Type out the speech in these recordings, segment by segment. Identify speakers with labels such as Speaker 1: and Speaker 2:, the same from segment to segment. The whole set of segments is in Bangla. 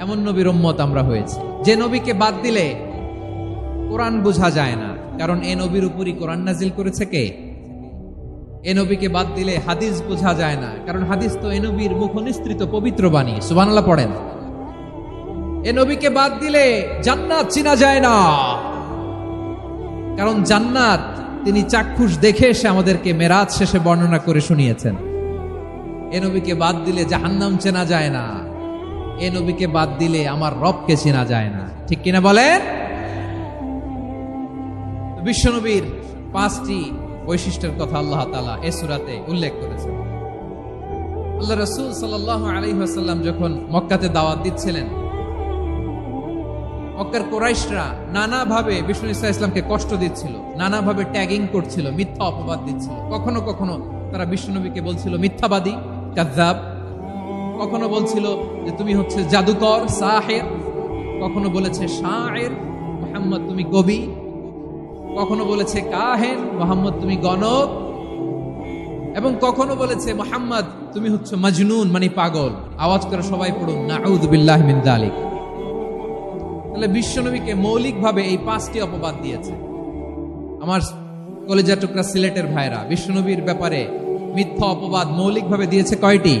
Speaker 1: এমন নবীর উম্মত আমরা হয়েছি। যে নবীকে বাদ দিলে কোরআন বোঝা যায় না। কারণ এ নবীর উপরই কোরআন নাজিল করেছে কে? এ নবীকে বাদ দিলে হাদিস বোঝা যায় না। কারণ হাদিস তো এ নবীর মুখ নিস্তৃত পবিত্র বাণী। সুবহানাল্লাহ পড়েন। এ নবীকে বাদ দিলে জান্নাত চিনা যায় না। কারণ জান্নাত তিনি চাক্ষুষ দেখে এসে আমাদেরকে মেরাজ শেষে বর্ণনা করে শুনিয়েছেন। এ নবীকে বাদ দিলে জাহান্নাম চেনা যায় না। এ নবীকে বাদ দিলে আমার রবকে চেনা যায় না। ঠিক কিনা বলেন? বিশ্বনবীর পাঁচটি বৈশিষ্ট্যের কথা আল্লাহ তালা এ সুরাতে উল্লেখ করেছেন। আল্লাহ রসুল সাল্লাহ আলহিহাসাল্লাম যখন মক্কাতে দাওয়াত দিচ্ছিলেন, মক্কার কোরাইশরা নানাভাবে বিষ্ণু ইসা ইসলামকে কষ্ট দিচ্ছিল, নানাভাবে ট্যাগিং করছিল, মিথ্যা অপবাদ দিচ্ছিল। কখনো কখনো তারা বিশ্বনবীকে বলছিল, মিথ্যাবাদী কাজাব কখনো বলছিল যে তুমি হচ্ছে জাদুকর, সাহের। কখনো বলেছে শাহের মোহাম্মদ তুমি কবি। কখনো বলেছে কাহেন, মোহাম্মদ তুমি গণক। এবং কখনো বলেছে মোহাম্মদ তুমি হচ্ছে মজনুন মানে পাগল। আওয়াজ করে সবাই পড়ুন নাউদুবিল্লাহ মিন যালিক। তাহলে বিশ্বনবীকে মৌলিকভাবে এই পাঁচটি অপবাদ দিয়েছে। আমার কলেজা টুকরা সিলেটের ভাইরা, বিশ্বনবীর ব্যাপারে মিথ্যা অপবাদ মৌলিকভাবে দিয়েছে কয়টি?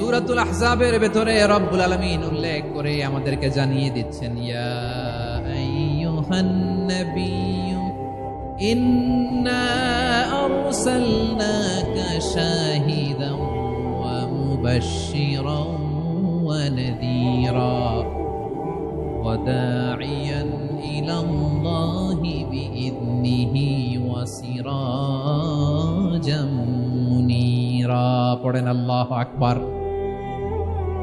Speaker 1: সুরাতুল আহজাবের ভেতরে রব্বুল আলমিন উল্লেখ করে আমাদেরকে জানিয়ে দিচ্ছেন ইয়া আইয়ুহান নাবিয়্যু إنا أرسلناك شاهدا ومبشرا ونذيرا وداعيا إلى الله بإذنه وسراجا منيرا পড়েন আল্লাহ আকবার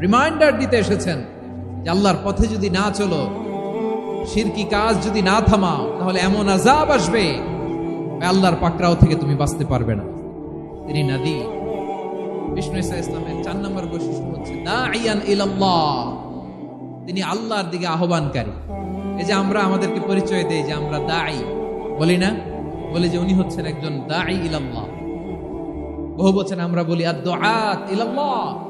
Speaker 1: রিমাইন্ডার দিতে এসেছেন যে আল্লাহর পথে যদি না চলো শিরকি কাজ যদি না থামাও, তাহলে এমন আজাব আসবে আল্লাহর পাকড়াও থেকে তুমি বাঁচতে পারবে না। তিনি নাদি। বিষ্ণু ইসা ইসলামের চার নম্বর বৈশিষ্ট্য হচ্ছে তিনি আল্লাহর দিকে আহ্বানকারী। এই যে আমরা আমাদেরকে পরিচয় দেই যে আমরা দাই বলি না? বলি যে উনি হচ্ছেন একজন দাই ইলাল্লাহ। বহু বছর আমরা বলি আর দোয়াত ইলাল্লাহ।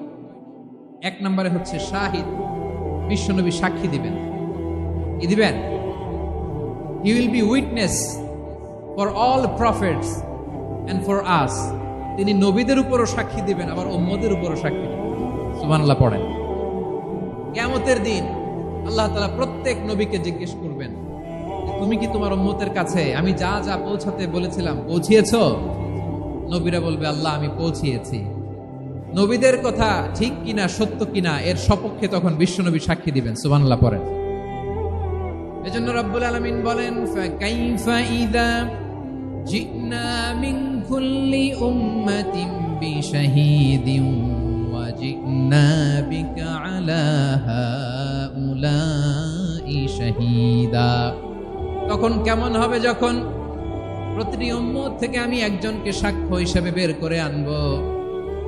Speaker 1: এক নম্বরে হচ্ছে শাহিদ, বিশ্বনবী সাক্ষী দিবেন। কি দিবেন? He will be witness for all prophets and for us তিনি নবীদের উপরও সাক্ষী দিবেন, আবার ওম্মদের উপরও সাক্ষী দিবেন। সুবহানাল্লাহ পড়েন। কেয়ামতের দিন আল্লাহ তালা প্রত্যেক নবীকে জিজ্ঞেস করবেন তুমি কি তোমার উম্মতের কাছে আমি যা যা পৌঁছাতে বলেছিলাম পৌঁছিয়েছ? নবীরা বলবে, আল্লাহ, আমি পৌঁছিয়েছি। নবীদের কথা ঠিক কিনা, সত্য কিনা, এর সপক্ষে তখন বিশ্বনবী সাক্ষী দিবেন। সুবহানাল্লাহ, পড়েন। এজন্য রব্বুল আলামিন বলেন শাহীদা। তখন কেমন হবে যখন প্রতিটি উম্মত থেকে আমি একজনকে সাক্ষ্য হিসেবে বের করে আনব?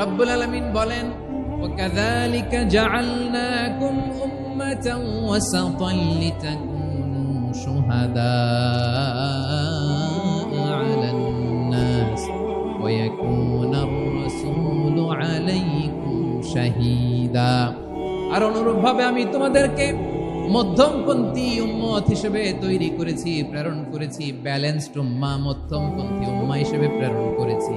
Speaker 1: রব্বুল আলামিন বলেন وكذلك جعلناكم أمة وسطا لتكونوا شهداء على الناس ويكون الرسول عليكم شهيدا আর অনুরূপভাবে আমি তোমাদেরকে মধ্যমপন্থী উম্মত হিসেবে তৈরি করেছি প্রেরণ করেছি ব্যালেন্সড উম্মা মধ্যমপন্থী উম্মা হিসেবে প্রেরণ করেছি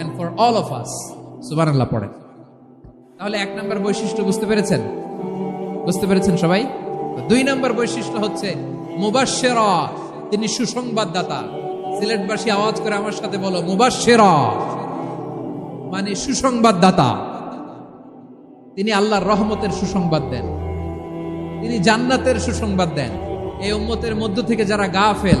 Speaker 1: and for all of us সুবহানাল্লাহ পড়েন। তাহলে এক নম্বর বৈশিষ্ট্য বুঝতে পেরেছেন? বুঝতে পেরেছেন সবাই? দুই নম্বর বৈশিষ্ট্য হচ্ছে মুবাশশিরা তিনি সুসংবাদদাতা। সিলেটবাসী আওয়াজ করে আমার সাথে বলো মুবাশশিরা মানে সুসংবাদদাতা। তিনি আল্লাহর রহমতের সুসংবাদ দেন। তিনি জান্নাতের সুসংবাদ দেন। এই উম্মতের মধ্য থেকে যারা গাফেল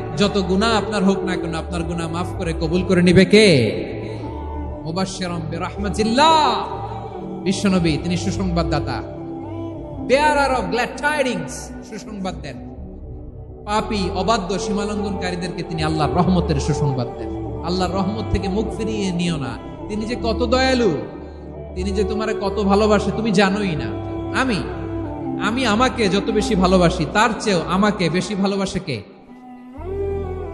Speaker 1: যত গুনাহ আপনার হোক না কেন, আপনার গুনাহ মাফ করে কবুল করে নিবে কে? বিশ্বনবী, তিনি সুসংবাদদাতা। সুসংবাদ দেন। পাপী, অবাধ্য, সীমালঙ্ঘনকারীদেরকে তিনি রহমতের সুসংবাদ দেন। আল্লাহর রহমত থেকে মুখ ফিরিয়ে নিও না। তিনি যে কত দয়ালু, তিনি যে তোমারে কত ভালোবাসে, তুমি জানোই না। আমি আমি আমাকে যত বেশি ভালোবাসি, তার চেয়েও আমাকে বেশি ভালোবাসে কে?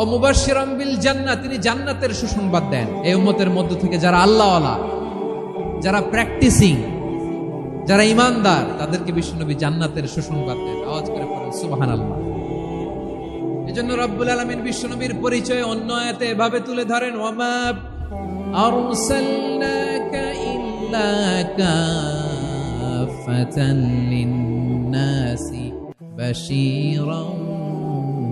Speaker 1: ও মুবাশশিরাম বিল জান্নাত তিনি জান্নাতের সুসংবাদ দেন। এই উম্মতের মধ্য থেকে যারা আল্লাহওয়ালা, যারা প্র্যাকটিসিং যারা ইমানদার, তাদেরকে বিশ্বনবী জান্নাতের সুসংবাদ দেন। আওয়াজ করে পড়েন, সুবহানাল্লাহ। এজন্য রব্বুল আলমিন বিশ্বনবীর পরিচয় অন্য আয়াতে এভাবে তুলে ধরেন ওমা আরসালনাকা ইল্লা কাফাতান লিন্নাসি বাশীরাও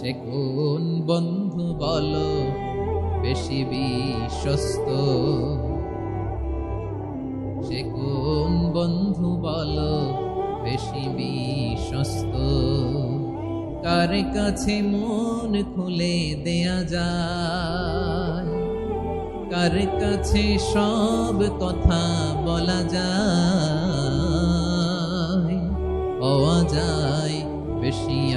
Speaker 1: সে কোন বন্ধু বল? বেশি বিশ্বস্ত। সে কোন বন্ধু বল? বেশি বিশ্বস্ত। কার কাছে মন খুলে দেয়া যায়? কার কাছে সব কথা বলা যায়? পাওয়া যায় বেশি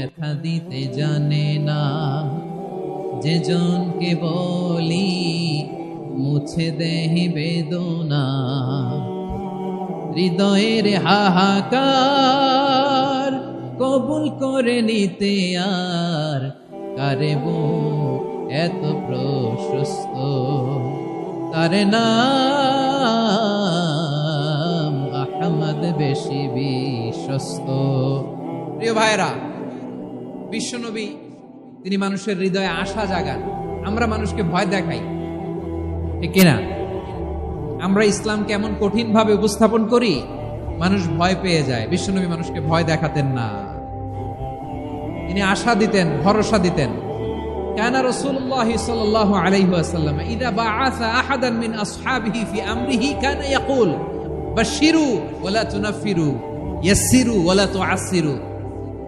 Speaker 1: ব্যথা দিতে জানে না। যে জনকে বলি, মুছে দেহি বেদনা। হৃদয়ের হাহাকার কবুল করে নিতে আর কারেব এত প্রশস্ত? তার নাম আহমদ বেশি বিশ্বস্ত। প্রিয় ভাইরা বিশ্বনবী তিনি মানুষের হৃদয়ে আশা জাগান আমরা মানুষকে ভয় দেখাই ঠিক কিনা আমরা ইসলামকে এমন কঠিন ভাবে উপস্থাপন করি মানুষ ভয় পেয়ে যায় বিশ্বনবী মানুষকে ভয় দেখাতেন না তিনি আশা দিতেন ভরসা দিতেন كان رسول الله صلى الله عليه وسلم إذا بعث أحدا من أصحابه في أمره كان يقول بشروا ولا تنفروا ইয়াসিরু ওয়ালা তো আসিরু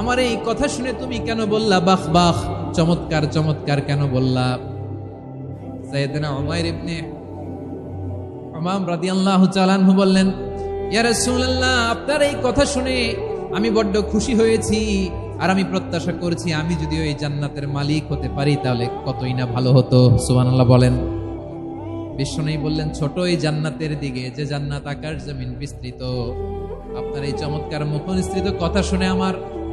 Speaker 1: আমার এই কথা শুনে তুমি কেন বললা, বাহ বাহ, চমৎকার চমৎকার কেন বললা? সাইয়েদনা উমাইর ইবনে ইমাম রাদিয়াল্লাহু তাআলা আনহু বললেন, ইয়া রাসূলুল্লাহ, আপনার এই কথা শুনে আমি বড্ড খুশি হয়েছি আর আমি প্রত্যাশা করছি আমি যদি ওই জান্নাতের মালিক হতে পারি তাহলে কতই না ভালো হতো। সুবহানাল্লাহ বলেন। বিশ্বনবী বললেন, ছোট এই জান্নাতের দিকে, যে জান্নাত আকার জমিন বিস্তৃত। আপনার এই চমৎকার মুখ নিস্তৃত কথা শুনে আমার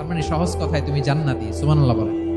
Speaker 1: তার মানে সহজ কথায় তুমি জান্নাতি সুমানুল্লাহ বলেন